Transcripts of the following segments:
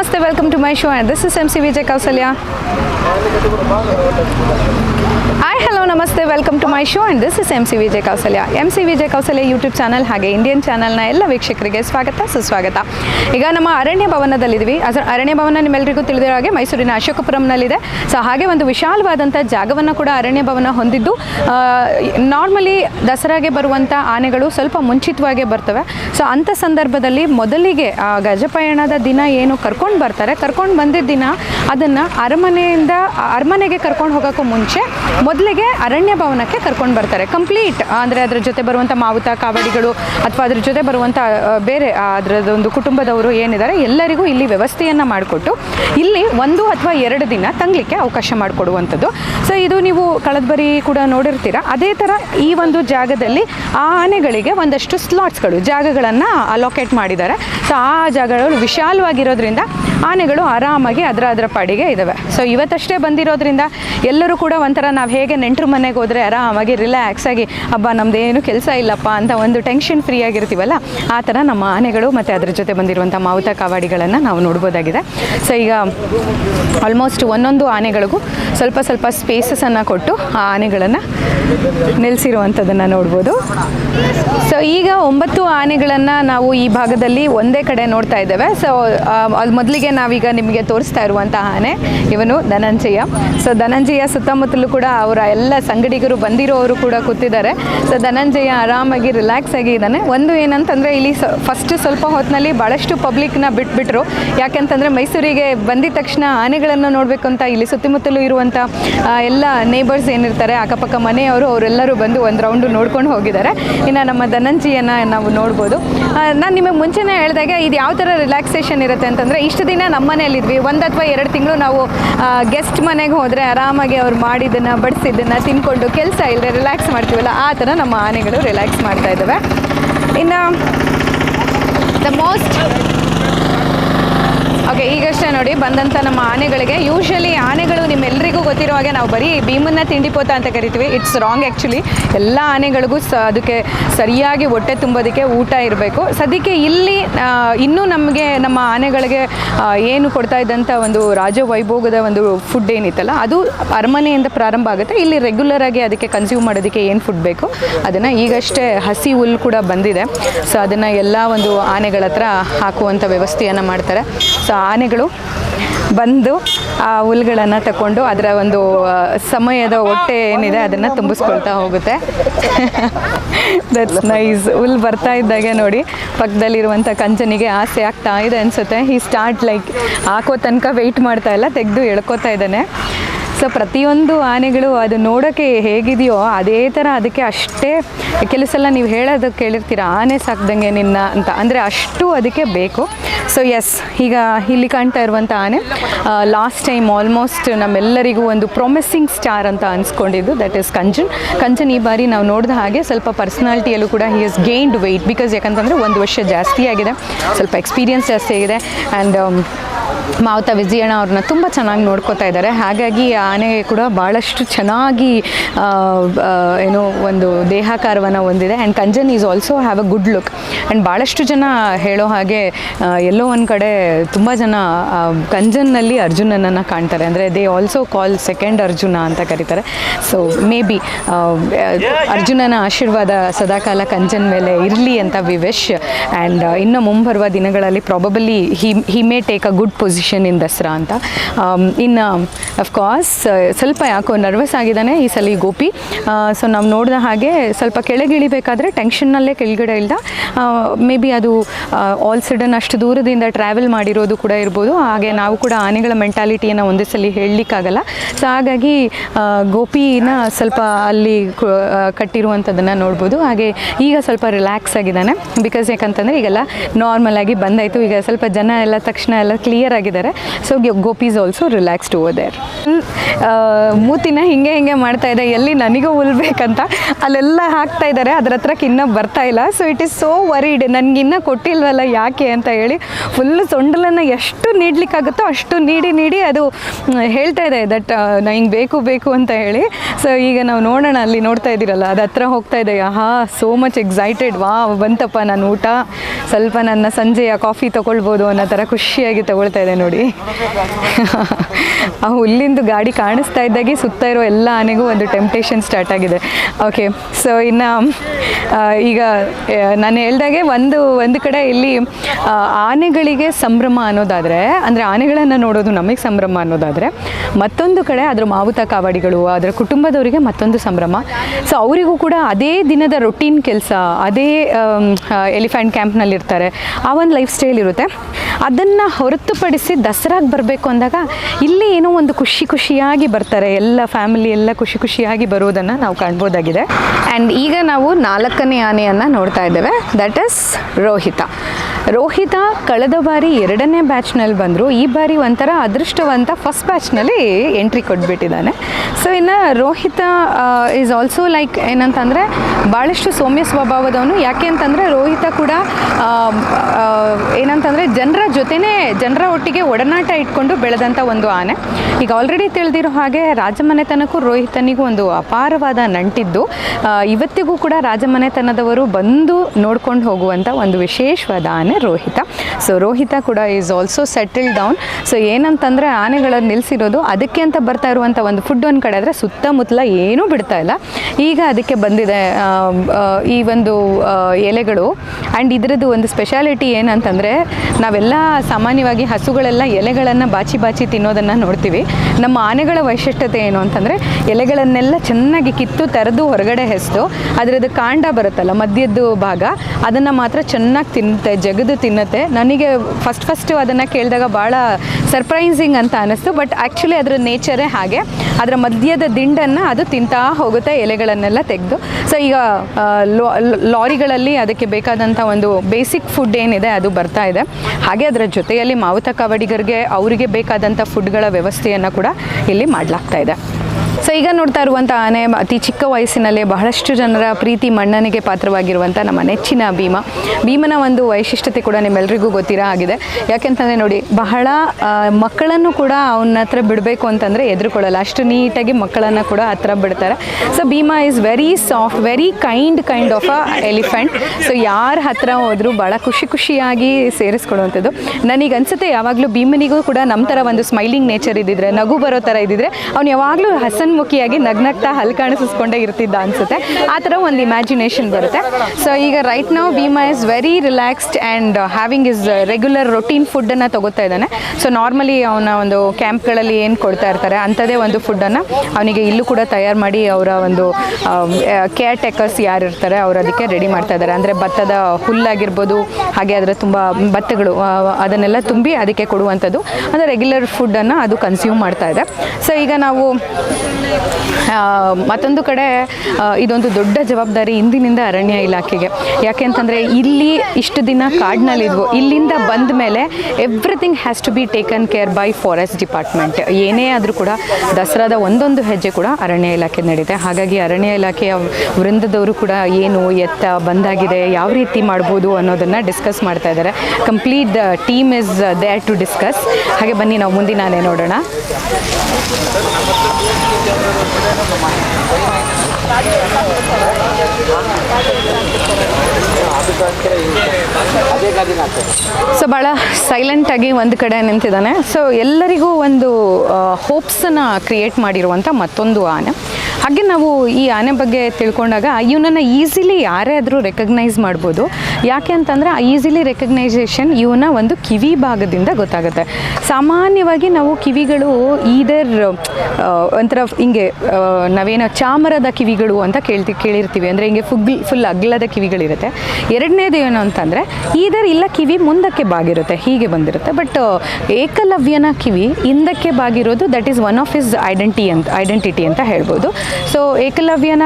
ನಮಸ್ತೆ welcome to my show and this is M C Vijay Kousalya hi hello ನಮಸ್ತೆ welcome to my show and this is M C Vijay Kousalya M C Vijay Kousalya YouTube channel ಹಾಗೆ Indian ಚಾನಲ್ನ ಎಲ್ಲ ವೀಕ್ಷಕರಿಗೆ ಸ್ವಾಗತ, ಸುಸ್ವಾಗತ. ಈಗ ನಮ್ಮ ಅರಣ್ಯ ಭವನದಲ್ಲಿದ್ದೀವಿ. ಅಸ- ಅರಣ್ಯ ಭವನ ನಿಮ್ಮೆಲ್ಲರಿಗೂ ತಿಳಿದಿರೋ ಹಾಗೆ ಮೈಸೂರಿನ ಅಶೋಕಪುರಂನಲ್ಲಿದೆ. ಸೊ ಹಾಗೆ ಒಂದು ವಿಶಾಲವಾದಂಥ ಜಾಗವನ್ನು ಕೂಡ ಅರಣ್ಯ ಭವನ ಹೊಂದಿದ್ದು ನಾರ್ಮಲಿ ದಸರಾಗೆ ಬರುವಂಥ ಆನೆಗಳು ಸ್ವಲ್ಪ ಮುಂಚಿತವಾಗೇ ಬರ್ತವೆ. ಸೊ ಅಂಥ ಸಂದರ್ಭದಲ್ಲಿ ಮೊದಲಿಗೆ ಗಜಪಯಣದ ದಿನ ಏನು ಕರ್ಕೊಂಡು ಬರ್ತಾರೆ. ಕರ್ಕೊಂಡು ಬಂದಿದ್ದ ದಿನ ಅದನ್ನು ಅರಮನೆಯಿಂದ, ಅರಮನೆಗೆ ಕರ್ಕೊಂಡು ಹೋಗೋಕ್ಕೂ ಮುಂಚೆ ಮೊದಲಿಗೆ ಅರಣ್ಯ ಭವನಕ್ಕೆ ಕರ್ಕೊಂಡು ಬರ್ತಾರೆ. ಕಂಪ್ಲೀಟ್ ಅಂದರೆ ಅದರ ಜೊತೆ ಬರುವಂಥ ಮಾವುತ, ಕಾವಡಿಗಳು ಅಥವಾ ಅದ್ರ ಜೊತೆ ಬರುವಂಥ ಬೇರೆ ಅದರದೊಂದು ಕುಟುಂಬದವರು ಏನಿದ್ದಾರೆ, ಎಲ್ಲರಿಗೂ ಇಲ್ಲಿ ವ್ಯವಸ್ಥೆಯನ್ನು ಮಾಡಿಕೊಟ್ಟು ಇಲ್ಲಿ ಒಂದು ಅಥವಾ ಎರಡು ದಿನ ತಂಗಲಿಕ್ಕೆ ಅವಕಾಶ ಮಾಡಿಕೊಡುವಂಥದ್ದು. ಸೊ ಇದು ನೀವು ಕಳೆದ ಬರಿ ಕೂಡ ನೋಡಿರ್ತೀರ. ಅದೇ ಥರ ಈ ಒಂದು ಜಾಗದಲ್ಲಿ ಆ ಆನೆಗಳಿಗೆ ಒಂದಷ್ಟು ಸ್ಲಾಟ್ಸ್ಗಳು ಜಾಗಗಳನ್ನು ಅಲೋಕೇಟ್ ಮಾಡಿದ್ದಾರೆ. ಸೊ ಆ ಜಾಗಗಳು ವಿಶಾಲವಾಗಿರೋದ್ರಿಂದ ಆನೆಗಳು ಆರಾಮಾಗಿ ಅದರ ಅದರ ಪಾಡಿಗೆ ಇದ್ದಾವೆ ಸೊ ಇವತ್ತಷ್ಟೇ ಬಂದಿರೋದ್ರಿಂದ ಎಲ್ಲರೂ ಕೂಡ ಒಂಥರ ನಾವು ಹೇಗೆ ನೆಂಟರು ಮನೆಗೆ ಹೋದರೆ ಆರಾಮಾಗಿ ರಿಲ್ಯಾಕ್ಸ್ ಆಗಿ ಹಬ್ಬ ನಮ್ಮದೇನು ಕೆಲಸ ಇಲ್ಲಪ್ಪ ಅಂತ ಒಂದು ಟೆನ್ಷನ್ ಫ್ರೀ ಆಗಿರ್ತೀವಲ್ಲ, ಆ ಥರ ನಮ್ಮ ಆನೆಗಳು ಮತ್ತು ಅದ್ರ ಜೊತೆ ಬಂದಿರುವಂಥ ಮಾವುತ ಕಾವಾಡಿಗಳನ್ನು ನಾವು ನೋಡ್ಬೋದಾಗಿದೆ. ಸೊ ಈಗ ಆಲ್ಮೋಸ್ಟ್ ಒಂದೊಂದು ಆನೆಗಳಿಗೂ ಸ್ವಲ್ಪ ಸ್ವಲ್ಪ ಸ್ಪೇಸಸನ್ನು ಕೊಟ್ಟು ಆ ಆನೆಗಳನ್ನು ನಿಲ್ಲಿಸಿರುವಂಥದ್ದನ್ನು ನೋಡ್ಬೋದು. ಸೊ ಈಗ ಒಂಬತ್ತು ಆನೆಗಳನ್ನು ನಾವು ಈ ಭಾಗದಲ್ಲಿ ಒಂದೇ ಕಡೆ ನೋಡ್ತಾ ಇದ್ದೇವೆ. ಸೊ ಅದು ಮೊದಲಿಗೆ ನಾವೀಗ ನಿಮಗೆ ತೋರಿಸ್ತಾ ಇರುವಂತಹ ಆನೆ, ಇವನು ಧನಂಜಯ. ಸೊ ಧನಂಜಯ ಸುತ್ತಮುತ್ತಲೂ ಕೂಡ ಅವರ ಎಲ್ಲ ಸಂಗಡಿಗರು ಬಂದಿರೋರು ಕೂಡ ಕೂತಿದ್ದಾರೆ. ಸೊ ಧನಂಜಯ ಆರಾಮಾಗಿ ರಿಲ್ಯಾಕ್ಸ್ ಆಗಿ ಇದ್ದಾನೆ. ಒಂದು ಏನಂತಂದರೆ ಇಲ್ಲಿ ಫಸ್ಟ್ ಸ್ವಲ್ಪ ಹೊತ್ತಿನಲ್ಲಿ ಭಾಳಷ್ಟು ಪಬ್ಲಿಕ್ನ ಬಿಟ್ಬಿಟ್ರು. ಯಾಕೆಂತಂದರೆ ಮೈಸೂರಿಗೆ ಬಂದಿದ ತಕ್ಷಣ ಆನೆಗಳನ್ನು ನೋಡಬೇಕು ಅಂತ ಇಲ್ಲಿ ಸುತ್ತಮುತ್ತಲೂ ಇರುವಂಥ ಎಲ್ಲ ನೇಬರ್ಸ್ ಏನಿರ್ತಾರೆ, ಅಕ್ಕಪಕ್ಕ ಮನೆಯವರು ಅವರೆಲ್ಲರೂ ಬಂದು ಒಂದು ರೌಂಡು ನೋಡ್ಕೊಂಡು ಹೋಗಿದ್ದಾರೆ. ಇನ್ನು ನಮ್ಮ ಧನಂಜಯನ ನಾವು ನೋಡ್ಬೋದು. ನಾನು ನಿಮಗೆ ಮುಂಚೆನೇ ಹೇಳಿದಾಗ ಇದು ಯಾವ ಥರ ರಿಲ್ಯಾಕ್ಸೇಷನ್ ಇರುತ್ತೆ ಅಂತಂದರೆ, ಇಷ್ಟು ದಿನ ನಮ್ಮ ಮನೆಯಲ್ಲಿದ್ವಿ. ಒಂದು ಅಥವಾ ಎರಡು ತಿಂಗಳು ನಾವು ಗೆಸ್ಟ್ ಮನೆಗೆ ಹೋದರೆ ಆರಾಮಾಗಿ ಅವ್ರು ಮಾಡಿದ್ದನ್ನು, ಬಡಿಸಿದ್ದನ್ನು ತಿನ್ಕೊಂಡು ಕೆಲಸ ಇಲ್ಲದೆ ರಿಲ್ಯಾಕ್ಸ್ ಮಾಡ್ತೀವಲ್ಲ, ಆ ಥರ ನಮ್ಮ ಆನೆಗಳು ರಿಲ್ಯಾಕ್ಸ್ ಮಾಡ್ತಾ ಇದ್ದಾವೆ. ಇನ್ನು ದ ಮೋಸ್ಟ್ ಓಕೆ, ಈಗಷ್ಟೇ ನೋಡಿ ಬಂದಂಥ ನಮ್ಮ ಆನೆಗಳಿಗೆ. ಯೂಶಲಿ ಆನೆಗಳು ನಿಮ್ಮೆಲ್ಲರಿಗೂ ಗೊತ್ತಿರೋ ಹಾಗೆ ನಾವು ಬರೀ ಭೀಮನ್ನ ತಿಂಡಿಪೋತ ಅಂತ ಕರಿತೀವಿ. ಇಟ್ಸ್ ರಾಂಗ್ ಆ್ಯಕ್ಚುಲಿ ಎಲ್ಲ ಆನೆಗಳಿಗೂ ಸ, ಅದಕ್ಕೆ ಸರಿಯಾಗಿ ಹೊಟ್ಟೆ ತುಂಬೋದಕ್ಕೆ ಊಟ ಇರಬೇಕು. ಸದ್ಯಕ್ಕೆ ಇಲ್ಲಿ ಇನ್ನೂ ನಮಗೆ, ನಮ್ಮ ಆನೆಗಳಿಗೆ ಏನು ಕೊಡ್ತಾ ಇದ್ದಂಥ ಒಂದು ರಾಜವೈಭೋಗದ ಒಂದು ಫುಡ್ ಏನಿತ್ತಲ್ಲ, ಅದು ಅರಮನೆಯಿಂದ ಪ್ರಾರಂಭ ಆಗುತ್ತೆ. ಇಲ್ಲಿ ರೆಗ್ಯುಲರ್ ಆಗಿ ಅದಕ್ಕೆ ಕನ್ಸ್ಯೂಮ್ ಮಾಡೋದಕ್ಕೆ ಏನು ಫುಡ್ ಬೇಕು? ಅದನ್ನು ಈಗಷ್ಟೇ ಹಸಿ ಹುಲ್ಲು ಕೂಡ ಬಂದಿದೆ. ಸೊ ಅದನ್ನು ಎಲ್ಲ ಒಂದು ಆನೆಗಳ ಹತ್ರ ಹಾಕುವಂಥ ವ್ಯವಸ್ಥೆಯನ್ನು ಮಾಡ್ತಾರೆ. ಸೊ ಆನೆಗಳು ಬಂದು ಆ ಹುಲ್ಗಳನ್ನು ತಗೊಂಡು ಅದರ ಒಂದು ಸಮಯದ ಹೊಟ್ಟೆ ಏನಿದೆ ಅದನ್ನು ತುಂಬಿಸ್ಕೊಳ್ತಾ ಹೋಗುತ್ತೆ. ದಟ್ಸ್ ನೈಸ್ ಹುಲ್ ಬರ್ತಾ ಇದ್ದಾಗೆ ನೋಡಿ ಪಕ್ಕದಲ್ಲಿರುವಂಥ ಕಂಚನಿಗೆ ಆಸೆ ಆಗ್ತಾ ಇದೆ ಅನಿಸುತ್ತೆ. ಈ ಸ್ಟಾರ್ಟ್ ಲೈಕ್ ಹಾಕೋ ತನಕ ವೆಯ್ಟ್ ಮಾಡ್ತಾ ಇಲ್ಲ, ತೆಗೆದು ಎಳ್ಕೊತಾ ಇದ್ದಾನೆ. ಸೊ ಪ್ರತಿಯೊಂದು ಆನೆಗಳು ಅದು ನೋಡೋಕ್ಕೆ ಹೇಗಿದೆಯೋ ಅದೇ ಥರ ಅದಕ್ಕೆ ಅಷ್ಟೇ ಕೆಲವು ಸಲ ನೀವು ಹೇಳೋದು ಕೇಳಿರ್ತೀರ, ಆನೆ ಸಾಕ್ದಂಗೆ ನಿನ್ನ ಅಂತ. ಅಂದರೆ ಅಷ್ಟು ಅದಕ್ಕೆ ಬೇಕು. ಸೊ ಎಸ್ ಈಗ ಇಲ್ಲಿ ಕಾಣ್ತಾ ಇರುವಂಥ ಆನೆ. ಲಾಸ್ಟ್ ಟೈಮ್ ಆಲ್ಮೋಸ್ಟ್ ನಮ್ಮೆಲ್ಲರಿಗೂ ಒಂದು ಪ್ರಾಮಿಸಿಂಗ್ ಸ್ಟಾರ್ ಅಂತ ಅನ್ಸ್ಕೊಂಡಿದ್ದು ದಟ್ ಈಸ್ ಕಂಚನ್ ಕಂಚನ್ ಈ ಬಾರಿ ನಾವು ನೋಡಿದ ಹಾಗೆ ಸ್ವಲ್ಪ ಪರ್ಸ್ನಾಲಿಟಿಯಲ್ಲೂ ಕೂಡ he is gained weight because ಯಾಕಂತಂದರೆ ಒಂದು ವರ್ಷ ಜಾಸ್ತಿ ಆಗಿದೆ. ಸ್ವಲ್ಪ ಎಕ್ಸ್ಪೀರಿಯನ್ಸ್ ಜಾಸ್ತಿ ಆಗಿದೆ. ಆ್ಯಂಡ್ ಮಾವತ ವಿಜಯಣ್ಣ ಅವ್ರನ್ನ ತುಂಬ ಚೆನ್ನಾಗಿ ನೋಡ್ಕೋತಾ ಇದ್ದಾರೆ. ಹಾಗಾಗಿ ಆನೆ ಕೂಡ ಭಾಳಷ್ಟು ಚೆನ್ನಾಗಿ ಏನು ಒಂದು ದೇಹಾಕಾರವನ್ನು ಹೊಂದಿದೆ. And Kanjan is also have a good look and ಭಾಳಷ್ಟು ಜನ ಹೇಳೋ ಹಾಗೆ ಎಲ್ಲೋ ಒಂದು ಕಡೆ ತುಂಬ ಜನ ಕಂಜನ್ನಲ್ಲಿ ಅರ್ಜುನನನ್ನು ಕಾಣ್ತಾರೆ. ಅಂದರೆ they also call second Arjuna ಅಂತ ಕರೀತಾರೆ. ಸೊ ಮೇ ಬಿ ಅರ್ಜುನನ ಆಶೀರ್ವಾದ ಸದಾಕಾಲ ಕಂಜನ್ ಮೇಲೆ ಇರಲಿ ಅಂತ ವಿ ವಿಶ್ ಆ್ಯಂಡ್ ಇನ್ನು ಮುಂಬರುವ ದಿನಗಳಲ್ಲಿ probably he he may take a good position in Dasara ಅಂತ. ಇನ್ನು ಅಫ್ಕೋರ್ಸ್ ಸ್ವಲ್ಪ ಯಾಕೋ ನರ್ವಸ್ ಆಗಿದ್ದಾನೆ ಈ ಸಲ ಗೋಪಿ. ಸೊ ನಾವು ನೋಡಿದ ಹಾಗೆ ಸ್ವಲ್ಪ ಕೆಳಗೆ ಇಳಿಬೇಕಾದ್ರೆ ಟೆನ್ಷನ್ನಲ್ಲೇ ಕೆಳಗಡೆ ಇಲ್ದ ಮೇ ಬಿ ಅದು ಆಲ್ ಸಡನ್ ಅಷ್ಟು ದೂರದಿಂದ ಟ್ರಾವೆಲ್ ಮಾಡಿರೋದು ಕೂಡ ಇರ್ಬೋದು. ಹಾಗೆ ನಾವು ಕೂಡ ಆನೆಗಳ ಮೆಂಟಾಲಿಟಿಯನ್ನು ಒಂದೇ ಸಲ ಹೇಳಲಿಕ್ಕಾಗಲ್ಲ. ಸೊ ಹಾಗಾಗಿ ಗೋಪಿನ ಸ್ವಲ್ಪ ಅಲ್ಲಿ ಕಟ್ಟಿರುವಂಥದ್ದನ್ನು ನೋಡ್ಬೋದು. ಹಾಗೆ ಈಗ ಸ್ವಲ್ಪ ರಿಲ್ಯಾಕ್ಸ್ ಆಗಿದ್ದಾನೆ. ಬಿಕಾಸ್ ಯಾಕಂತಂದರೆ ಈಗೆಲ್ಲ ನಾರ್ಮಲ್ ಆಗಿ ಬಂದಾಯಿತು. ಈಗ ಸ್ವಲ್ಪ ಜನ ಎಲ್ಲ ತಕ್ಷಣ ಎಲ್ಲ ಕ್ಲಿಯರ್ ಆಗಿದ್ದಾರೆ. So Gopi is also relaxed over there ಮೂತಿನ ಹಿಂಗೆ ಹಿಂಗೆ ಮಾಡ್ತಾ ಇದೆ. ಎಲ್ಲಿ ನನಗೂ ಉಲ್ಬೇಕಂತ ಅಲ್ಲೆಲ್ಲ ಹಾಕ್ತಾ ಇದ್ದಾರೆ. ಅದ್ರ ಹತ್ರಕ್ಕೆ ಇನ್ನೂ ಬರ್ತಾ ಇಲ್ಲ. So it is so worried ನನಗಿನ್ನೂ ಕೊಟ್ಟಿಲ್ವಲ್ಲ ಯಾಕೆ ಅಂತ ಹೇಳಿ ಫುಲ್ಲು ಸೊಂಡಲನ್ನು ಎಷ್ಟು ನೀಡಲಿಕ್ಕಾಗುತ್ತೋ ಅಷ್ಟು ನೀಡಿ ನೀಡಿ ಅದು ಹೇಳ್ತಾ ಇದೆ ದಟ್ ನಾ ಬೇಕು ಬೇಕು ಅಂತ ಹೇಳಿ. ಸೊ ಈಗ ನಾವು ನೋಡೋಣ. ಅಲ್ಲಿ ನೋಡ್ತಾ ಇದ್ದೀರಲ್ಲ, ಅದು ಹತ್ರ ಹೋಗ್ತಾ ಇದೆ. ಹಾ ಸೋ ಮಚ್ ಎಕ್ಸೈಟೆಡ್ ವಾ ಬಂತಪ್ಪ ನಾನು ಊಟ. ಸ್ವಲ್ಪ ನನ್ನ ಸಂಜೆಯ ಕಾಫಿ ತೊಗೊಳ್ಬೋದು ಅನ್ನೋ ಥರ ಖುಷಿಯಾಗಿ ತಗೊಳ್ತಾ ನಡೀತಾ ಇದೆ ನೋಡಿ. ಆ ಹುಲ್ಲಿಂದು ಗಾಡಿ ಕಾಣಿಸ್ತಾ ಇದ್ದಾಗೆ ಸುತ್ತ ಇರೋ ಎಲ್ಲ ಆನೆಗೂ ಒಂದು ಟೆಂಪ್ಟೇಷನ್ ಸ್ಟಾರ್ಟ್ ಆಗಿದೆ. ಓಕೆ ಸೊ ಇನ್ನು ಈಗ ನಾನು ಹೇಳ್ದಾಗೆ ಒಂದು ಒಂದು ಕಡೆ ಇಲ್ಲಿ ಆನೆಗಳಿಗೆ ಸಂಭ್ರಮ ಅನ್ನೋದಾದರೆ, ಅಂದರೆ ಆನೆಗಳನ್ನು ನೋಡೋದು ನಮಗೆ ಸಂಭ್ರಮ ಅನ್ನೋದಾದರೆ, ಮತ್ತೊಂದು ಕಡೆ ಅದರ ಮಾವುತ ಕಾವಾಡಿಗಳು, ಅದರ ಕುಟುಂಬದವರಿಗೆ ಮತ್ತೊಂದು ಸಂಭ್ರಮ. ಸೊ ಅವರಿಗೂ ಕೂಡ ಅದೇ ದಿನದ ರೊಟೀನ್ ಕೆಲಸ, ಅದೇ ಎಲಿಫೆಂಟ್ ಕ್ಯಾಂಪ್ನಲ್ಲಿರ್ತಾರೆ ಆ ಒಂದು ಲೈಫ್ ಸ್ಟೈಲ್ ಇರುತ್ತೆ. ಅದನ್ನು ಹೊರತುಪಡಿಸಿ ದಸರಾಗೆ ಬರಬೇಕು ಅಂದಾಗ ಇಲ್ಲಿ ಏನೋ ಒಂದು ಖುಷಿ ಖುಷಿಯಾಗಿ ಬರ್ತಾರೆ. ಎಲ್ಲ ಫ್ಯಾಮಿಲಿ ಎಲ್ಲ ಖುಷಿ ಖುಷಿಯಾಗಿ ಬರುವುದನ್ನು ನಾವು ಕಾಣ್ಬೋದಾಗಿದೆ. ಆ್ಯಂಡ್ ಈಗ ನಾವು ನಾಲ್ಕನೇ ಆನೆಯನ್ನು ನೋಡ್ತಾ ಇದ್ದೇವೆ. ದಟ್ ಇಸ್ ರೋಹಿತ. ರೋಹಿತ ಕಳೆದ ಬಾರಿ ಎರಡನೇ ಬ್ಯಾಚ್ನಲ್ಲಿ ಬಂದರು. ಈ ಬಾರಿ ಒಂಥರ ಅದೃಷ್ಟವಂತ ಫಸ್ಟ್ ಬ್ಯಾಚ್ನಲ್ಲಿ ಎಂಟ್ರಿ ಕೊಟ್ಬಿಟ್ಟಿದ್ದಾನೆ. ಸೊ ಇನ್ನು ರೋಹಿತ ಈಸ್ ಆಲ್ಸೋ ಲೈಕ್ ಏನಂತಂದರೆ ಭಾಳಷ್ಟು ಸೌಮ್ಯ ಸ್ವಭಾವದವನು. ಯಾಕೆ ಅಂತಂದರೆ ರೋಹಿತ ಕೂಡ ಏನಂತಂದರೆ ಜನರ ಜೊತೆನೇ, ಜನರ ಒಟ್ಟಿಗೆ ಒಡನಾಟ ಇಟ್ಕೊಂಡು ಬೆಳೆದಂಥ ಒಂದು ಆನೆ. ಈಗ ಆಲ್ರೆಡಿ ತಿಳಿದಿರೋ ಹಾಗೆ ರಾಜಮನೆತನಕ್ಕೂ ರೋಹಿತನಿಗೂ ಒಂದು ಅಪಾರವಾದ ನಂಟಿದ್ದು. ಇವತ್ತಿಗೂ ಕೂಡ ರಾಜಮನೆತನದವರು ಬಂದು ನೋಡ್ಕೊಂಡು ಹೋಗುವಂಥ ಒಂದು ವಿಶೇಷವಾದ ಆನೆ ರೋಹಿತ. ಸೊ ರೋಹಿತ ಕೂಡ is also settle down so ಏನಂತಂದರೆ ಆನೆಗಳನ್ನು ನಿಲ್ಲಿಸಿರೋದು ಅದಕ್ಕೆ ಅಂತ ಬರ್ತಾ ಇರುವಂಥ ಒಂದು ಫುಡ್ ಒಂದು ಕಡೆ ಆದರೆ ಸುತ್ತಮುತ್ತಲ ಏನೂ ಬಿಡ್ತಾ ಇಲ್ಲ. ಈಗ ಅದಕ್ಕೆ ಬಂದಿದೆ ಈ ಒಂದು ಎಲೆಗಳು. ಆ್ಯಂಡ್ ಇದರದ್ದು ಒಂದು ಸ್ಪೆಷಾಲಿಟಿ ಏನಂತಂದರೆ ನಾವೆಲ್ಲ ಸಾಮಾನ್ಯವಾಗಿ ಹಸುಗಳೆಲ್ಲ ಎಲೆಗಳನ್ನು ಬಾಚಿ ಬಾಚಿ ತಿನ್ನೋದನ್ನು ನೋಡ್ತೀವಿ. ನಮ್ಮ ಆನೆಗಳ ವೈಶಿಷ್ಟ್ಯತೆ ಏನು ಅಂತಂದರೆ, ಎಲೆಗಳನ್ನೆಲ್ಲ ಚೆನ್ನಾಗಿ ಕಿತ್ತು ತೆರೆದು ಹೊರಗಡೆ ಹೆಸ್ದು, ಅದರದ್ದು ಕಾಂಡ ಬರುತ್ತಲ್ಲ ಮಧ್ಯದ್ದು ಭಾಗ, ಅದನ್ನು ಮಾತ್ರ ಚೆನ್ನಾಗಿ ತಿನ್ನುತ್ತೆ, ಜಗದು ತಿನ್ನುತ್ತೆ. ನನಗೆ ಫಸ್ಟ್ ಫಸ್ಟು ಅದನ್ನು ಕೇಳಿದಾಗ ಭಾಳ ಸರ್ಪ್ರೈಸಿಂಗ್ ಅಂತ ಅನ್ನಿಸ್ತು ಬಟ್ ಆ್ಯಕ್ಚುಲಿ ಅದರ ನೇಚರೇ ಹಾಗೆ. ಅದರ ಮಧ್ಯದ ದಿಂಡನ್ನು ಅದು ತಿಂತಾ ಹೋಗುತ್ತೆ ಎಲೆಗಳನ್ನೆಲ್ಲ ತೆಗೆದು. ಸೊ ಈಗ ಲಾರಿಗಳಲ್ಲಿ ಅದಕ್ಕೆ ಬೇಕಾದಂಥ ಒಂದು ಬೇಸಿಕ್ ಫುಡ್ ಏನಿದೆ, ಅದು ಬರ್ತಾ ಇದೆ. ಹಾಗೆ ಅದರ ಜೊತೆಯಲ್ಲಿ ಮಾವುತ ಕವಡಿಗರಿಗೆ ಅವರಿಗೆ ಬೇಕಾದಂಥ ಫುಡ್ಗಳ ವ್ಯವಸ್ಥೆಯನ್ನು ಕೂಡ ಇಲ್ಲಿ ಮಾಡಲಾಗ್ತಾ ಇದೆ. ಸೊ ಈಗ ನೋಡ್ತಾ ಇರುವಂಥ ಆನೆ ಅತಿ ಚಿಕ್ಕ ವಯಸ್ಸಿನಲ್ಲೇ ಬಹಳಷ್ಟು ಜನರ ಪ್ರೀತಿ ಮನ್ನಣೆಗೆ ಪಾತ್ರವಾಗಿರುವಂಥ ನಮ್ಮ ನೆಚ್ಚಿನ ಭೀಮ. ಭೀಮನ ಒಂದು ವೈಶಿಷ್ಟ್ಯತೆ ಕೂಡ ನಿಮ್ಮೆಲ್ಲರಿಗೂ ಗೊತ್ತಿರೋ ಆಗಿದೆ. ಯಾಕೆಂತಂದರೆ ನೋಡಿ, ಬಹಳ ಮಕ್ಕಳನ್ನು ಕೂಡ ಅವನ ಹತ್ರ ಬಿಡಬೇಕು ಅಂತಂದರೆ ಎದುರುಕೊಳ್ಳಲ್ಲ. ಅಷ್ಟು ನೀಟಾಗಿ ಮಕ್ಕಳನ್ನು ಕೂಡ ಹತ್ರ ಬಿಡ್ತಾರೆ. So Bheema is very soft very kind kind of a elephant so ಯಾರ ಹತ್ರ ಹೋದರೂ ಭಾಳ ಖುಷಿ ಖುಷಿಯಾಗಿ ಸೇರಿಸ್ಕೊಳ್ಳುವಂಥದ್ದು. ನನಗೆ ಅನ್ಸುತ್ತೆ ಯಾವಾಗಲೂ ಭೀಮನಿಗೂ ಕೂಡ ನಮ್ಮ ಥರ ಒಂದು ಸ್ಮೈಲಿಂಗ್ ನೇಚರ್ ಇದ್ದಿದ್ರೆ, ನಗು ಬರೋ ಥರ ಇದ್ದಿದ್ರೆ, ಅವ್ನು ಯಾವಾಗಲೂ ಹಸನ್ಮುಖಿಯಾಗಿ ನಗ್ನಗ್ತಾ ಹಲ್ ಕಾಣಿಸ್ಕೊಂಡೇ ಇರ್ತಿದ್ದ ಅನಿಸುತ್ತೆ. ಆ ಥರ ಒಂದು ಇಮ್ಯಾಜಿನೇಷನ್ ಬರುತ್ತೆ. ಸೊ ಈಗ ರೈಟ್ ನಾವು Bheema is very relaxed and having is regular routine ಫುಡ್ಡನ್ನು ತಗೋತಾ ಇದ್ದಾನೆ. ಸೊ ನಾರ್ಮಲಿ ಅವನ ಒಂದು ಕ್ಯಾಂಪ್ಗಳಲ್ಲಿ ಏನು ಕೊಡ್ತಾ ಇರ್ತಾರೆ ಅಂಥದೇ ಒಂದು ಫುಡ್ಡನ್ನು ಅವನಿಗೆ ಇಲ್ಲೂ ಕೂಡ ತಯಾರು ಮಾಡಿ ಅವರ ಒಂದು ಕೇರ್ ಟೇಕರ್ಸ್ ಯಾರು ಇರ್ತಾರೆ, ಅವರು ಅದಕ್ಕೆ ರೆಡಿ ಮಾಡ್ತಾ ಇದ್ದಾರೆ. ಅಂದರೆ ಭತ್ತದ ಹುಲ್ಲಾಗಿರ್ಬೋದು, ಹಾಗೆ ಅದರ ತುಂಬ ಭತ್ತಗಳು ಅದನ್ನೆಲ್ಲ ತುಂಬಿ ಅದಕ್ಕೆ ಕೊಡುವಂಥದ್ದು. ಅಂದರೆ ರೆಗ್ಯುಲರ್ ಫುಡ್ಡನ್ನು ಅದು ಕನ್ಸ್ಯೂಮ್ ಮಾಡ್ತಾ ಇದೆ. ಸೊ ಈಗ ನಾವು ಮತ್ತೊಂದು ಕಡೆ ಇದೊಂದು ದೊಡ್ಡ ಜವಾಬ್ದಾರಿ ಇಂದಿನಿಂದ ಅರಣ್ಯ ಇಲಾಖೆಗೆ. ಯಾಕೆ ಅಂತಂದರೆ ಇಲ್ಲಿ ಇಷ್ಟು ದಿನ ಕಾಡಿನಲ್ಲಿದ್ವು. ಇಲ್ಲಿಂದ ಬಂದ ಮೇಲೆ everything has to be taken care by forest department ಏನೇ ಆದರೂ ಕೂಡ ದಸರಾದ ಒಂದೊಂದು ಹೆಜ್ಜೆ ಕೂಡ ಅರಣ್ಯ ಇಲಾಖೆ ನಡೀತೆ. ಹಾಗಾಗಿ ಅರಣ್ಯ ಇಲಾಖೆಯ ವೃಂದದವರು ಕೂಡ ಏನು ಎತ್ತ ಬಂದಾಗಿದೆ, ಯಾವ ರೀತಿ ಮಾಡ್ಬೋದು ಅನ್ನೋದನ್ನು ಡಿಸ್ಕಸ್ ಮಾಡ್ತಾ ಇದ್ದಾರೆ. Complete the team is there to discuss ಹಾಗೆ ಬನ್ನಿ, ನಾವು ಮುಂದಿನ ನಾನೇ ನೋಡೋಣ ಸೊ ಭಾಳ ಸೈಲೆಂಟಾಗಿ ಒಂದು ಕಡೆ ನಿಂತಿದ್ದಾನೆ. ಸೊ ಎಲ್ಲರಿಗೂ ಒಂದು ಹೋಪ್ಸನ್ನು ಕ್ರಿಯೇಟ್ ಮಾಡಿರುವಂಥ ಮತ್ತೊಂದು ಆನೆ. ಹಾಗೆ ನಾವು ಈ ಆನೆ ಬಗ್ಗೆ ತಿಳ್ಕೊಂಡಾಗ ಇವನನ್ನು ಈಸಿಲಿ ಯಾರೇ ಆದರೂ ರೆಕಗ್ನೈಸ್ ಮಾಡ್ಬೋದು. ಯಾಕೆ ಅಂತಂದರೆ ಈಸಿಲಿ ರೆಕಗ್ನೈಸೇಷನ್ ಇವನ ಒಂದು ಕಿವಿ ಭಾಗದಿಂದ ಗೊತ್ತಾಗುತ್ತೆ. ಸಾಮಾನ್ಯವಾಗಿ ನಾವು ಕಿವಿಗಳು ಈದರ್ ಒಂಥರ ಹಿಂಗೆ ನಾವೇನು ಚಾಮರದ ಕಿವಿಗಳು ಅಂತ ಕೇಳ್ತಿ, ಕೇಳಿರ್ತೀವಿ. ಅಂದರೆ ಹಿಂಗೆ ಫುಲ್ ಫುಲ್ ಅಗ್ಲದ ಕಿವಿಗಳಿರುತ್ತೆ. ಎರಡನೇದು ಏನು ಅಂತಂದರೆ ಈದರ್ ಇಲ್ಲ ಕಿವಿ ಮುಂದಕ್ಕೆ ಬಾಗಿರುತ್ತೆ, ಹೀಗೆ ಬಂದಿರುತ್ತೆ. ಬಟ್ ಏಕಲವ್ಯನ ಕಿವಿ ಹಿಂದಕ್ಕೆ ಬಾಗಿರೋದು that is one of is identity ಅಂತ ಐಡೆಂಟಿಟಿ ಅಂತ ಹೇಳ್ಬೋದು. ಸೊ ಏಕಲವ್ಯನ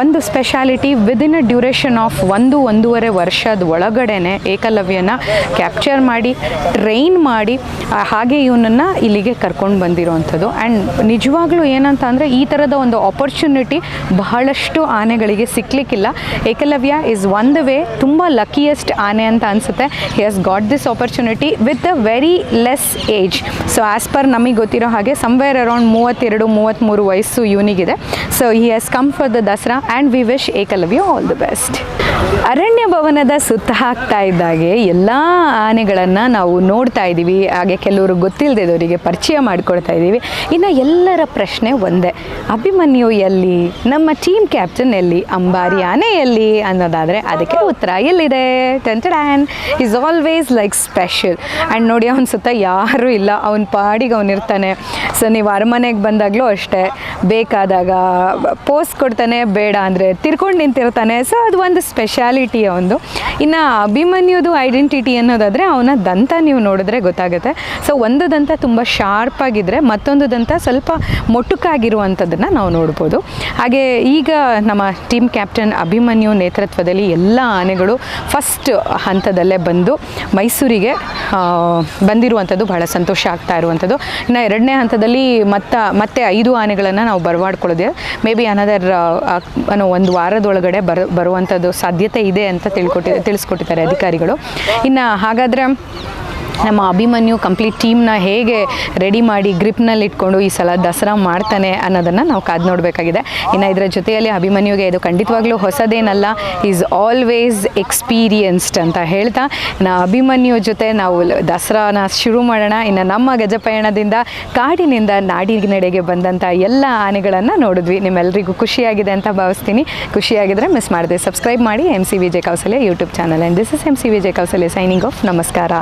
ಒಂದು speciality within a duration of ಒಂದು, ಒಂದೂವರೆ ವರ್ಷದ ಒಳಗಡೆನೆ ಏಕಲವ್ಯನ ಕ್ಯಾಪ್ಚರ್ ಮಾಡಿ ಟ್ರೈನ್ ಮಾಡಿ ಹಾಗೆ ಇವನನ್ನು ಇಲ್ಲಿಗೆ ಕರ್ಕೊಂಡು ಬಂದಿರೋವಂಥದ್ದು ಆ್ಯಂಡ್ ನಿಜವಾಗ್ಲೂ ಏನಂತ ಅಂದರೆ ಈ ಥರದ ಒಂದು ಆಪರ್ಚುನಿಟಿ ಬಹಳಷ್ಟು ಆನೆಗಳಿಗೆ ಸಿಕ್ಕಲಿಕ್ಕಿಲ್ಲ Ekalavya is one the way ತುಂಬ ಲಕ್ಕಿಯೆಸ್ಟ್ ಆನೆ ಅಂತ ಅನಿಸುತ್ತೆ. He has got this opportunity with a very less age so as per ನಮಗೆ ಗೊತ್ತಿರೋ ಹಾಗೆ ಸಮ್ವೇರ್ ಅರೌಂಡ್ ಮೂವತ್ತೆರಡು ಮೂವತ್ತ್ಮೂರು ವಯಸ್ಸು ಇವನಿಗಿದೆ so he has come for the Dasara and we wish Ekalavya all the best ಅರಣ್ಯ ಭವನದ ಸುತ್ತ ಹಾಕ್ತಾ ಇದ್ದಾಗೆ ಎಲ್ಲ ಆನೆಗಳನ್ನು ನಾವು ನೋಡ್ತಾ ಇದ್ದೀವಿ. ಹಾಗೆ ಕೆಲವರು ಗೊತ್ತಿಲ್ಲದವರಿಗೆ ಪರಿಚಯ ಮಾಡಿಕೊಡ್ತಾ ಇದ್ದೀವಿ. ಇನ್ನು ಎಲ್ಲರ ಪ್ರಶ್ನೆ ಒಂದೇ. ಅಭಿಮನ್ಯು ಎಲ್ಲಿ? ನಮ್ಮ ಟೀಮ್ ಕ್ಯಾಪ್ಟನ್ ಎಲ್ಲಿ? ಅಂಬಾರಿ ಆನೆ ಎಲ್ಲಿ? ಅನ್ನೋದಾದರೆ ಅದಕ್ಕೆ ಉತ್ತರ ಎಲ್ಲಿದೆ? ಟೆಂಟಡ್ಯಾನ್ is always like special and ನೋಡಿ ಅವನ ಸುತ್ತ ಯಾರೂ ಇಲ್ಲ. ಅವನ ಪಾಡಿಗೆ ಅವನಿರ್ತಾನೆ. ಸೊ ನೀವು ಅರಮನೆಗೆ ಬಂದಾಗಲೂ ಅಷ್ಟೇ. ಬೇಕಾದಾಗ ಪೋಸ್ ಕೊಡ್ತಾನೆ ಬೇಡ ಅಂದರೆ ತಿರ್ಕೊಂಡು ನಿಂತಿರ್ತಾನೆ. ಸೊ ಅದು ಒಂದು ಸ್ಪೆಷಾಲಿಟಿ ಒಂದು. ಇನ್ನು ಅಭಿಮನ್ಯುದು ಐಡೆಂಟಿಟಿ ಅನ್ನೋದಾದರೆ ಅವನ ದಂತ ನೀವು ನೋಡಿದ್ರೆ ಗೊತ್ತಾಗುತ್ತೆ. ಸೊ ಒಂದು ದಂತ ತುಂಬ ಶಾರ್ಪ್ ಆಗಿದ್ದರೆ ಮತ್ತೊಂದು ದಂತ ಸ್ವಲ್ಪ ಮೊಟುಕಾಗಿರುವಂಥದ್ದನ್ನು ನಾವು ನೋಡ್ಬೋದು. ಹಾಗೆ ಈಗ ನಮ್ಮ ಟೀಮ್ ಕ್ಯಾಪ್ಟನ್ ಅಭಿಮನ್ಯು ನೇತೃತ್ವದಲ್ಲಿ ಎಲ್ಲ ಆನೆಗಳು ಫಸ್ಟ್ ಹಂತದಲ್ಲೇ ಬಂದು ಮೈಸೂರಿಗೆ ಬಂದಿರುವಂಥದ್ದು ಬಹಳ ಸಂತೋಷ ಆಗ್ತಾ ಇರುವಂಥದ್ದು ಇನ್ನು ಎರಡನೇ ಹಂತದಲ್ಲಿ ಮತ್ತ, ಮತ್ತೆ ಐದು ಆನೆಗಳನ್ನು ನಾವು ಬರಮಾಡ್ಕೊಳ್ಳೋದೇ ಮೇ ಬಿ ಅನದರ್ ಅನ್ನೋ ಒಂದು ವಾರದೊಳಗಡೆ ಬರ ಬರುವಂಥದ್ದು ಸಾಧ್ಯತೆ ಇದೆ ಅಂತ ತಿಳ್ಕೊಟ್ಟಿ, ತಿಳಿಸ್ಕೊಟ್ಟಿದ್ದಾರೆ ಅಧಿಕಾರಿಗಳು. ಇನ್ನು ಹಾಗಾದರೆ ನಮ್ಮ ಅಭಿಮನ್ಯು ಕಂಪ್ಲೀಟ್ ಟೀಮ್ನ ಹೇಗೆ ರೆಡಿ ಮಾಡಿ ಗ್ರಿಪ್ನಲ್ಲಿ ಇಟ್ಕೊಂಡು ಈ ಸಲ ದಸರಾ ಮಾಡ್ತಾನೆ ಅನ್ನೋದನ್ನು ನಾವು ಕಾದು ನೋಡಬೇಕಾಗಿದೆ. ಇನ್ನು ಇದರ ಜೊತೆಯಲ್ಲಿ ಅಭಿಮನ್ಯುಗೆ ಇದು ಖಂಡಿತವಾಗ್ಲೂ ಹೊಸದೇನಲ್ಲ ಈಸ್ ಆಲ್ವೇಸ್ ಎಕ್ಸ್ಪೀರಿಯನ್ಸ್ಡ್ ಅಂತ ಹೇಳ್ತಾ ನಾ ಅಭಿಮನ್ಯು ಜೊತೆ ನಾವು ದಸರಾನ ಶುರು ಮಾಡೋಣ, ಇನ್ನು ನಮ್ಮ ಗಜಪಯಣದಿಂದ ಕಾಡಿನಿಂದ ನಾಡಿನೆಡೆಗೆ ಬಂದಂಥ ಎಲ್ಲ ಆನೆಗಳನ್ನು ನೋಡಿದ್ವಿ. ನಿಮ್ಮೆಲ್ಲರಿಗೂ ಖುಷಿಯಾಗಿದೆ ಅಂತ ಭಾವಿಸ್ತೀನಿ. ಖುಷಿಯಾಗಿದ್ದರೆ ಮಿಸ್ ಮಾಡಿದೆ ಸಬ್ಸ್ಕ್ರೈಬ್ ಮಾಡಿ M C Vijay Kausalya YouTube channel and this is M C Vijay Kausalya signing off ನಮಸ್ಕಾರ.